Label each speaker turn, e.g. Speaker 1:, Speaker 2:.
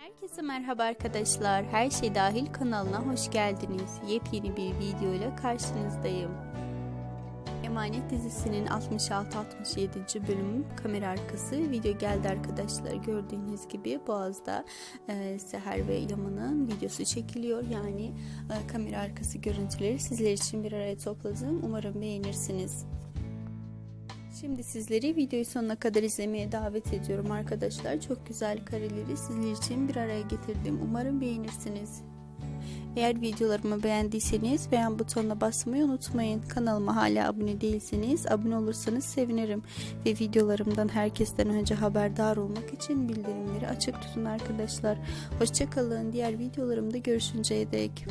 Speaker 1: Herkese merhaba arkadaşlar. Her şey dahil kanalına hoş geldiniz. Yepyeni bir video ile karşınızdayım. Emanet dizisinin 66-67. bölümü kamera arkası video geldi arkadaşlar. Gördüğünüz gibi Boğaz'da e, Seher ve Yaman'ın videosu çekiliyor. Yani e, kamera arkası görüntüleri sizler için bir araya topladım. Umarım beğenirsiniz. Şimdi sizleri videoyu sonuna kadar izlemeye davet ediyorum arkadaşlar. Çok güzel kareleri sizler için bir araya getirdim. Umarım beğenirsiniz. Eğer videolarımı beğendiyseniz beğen butonuna basmayı unutmayın. Kanalıma hala abone değilseniz abone olursanız sevinirim. Ve videolarımdan herkesten önce haberdar olmak için bildirimleri açık tutun arkadaşlar. Hoşçakalın. Diğer videolarımda görüşünceye dek.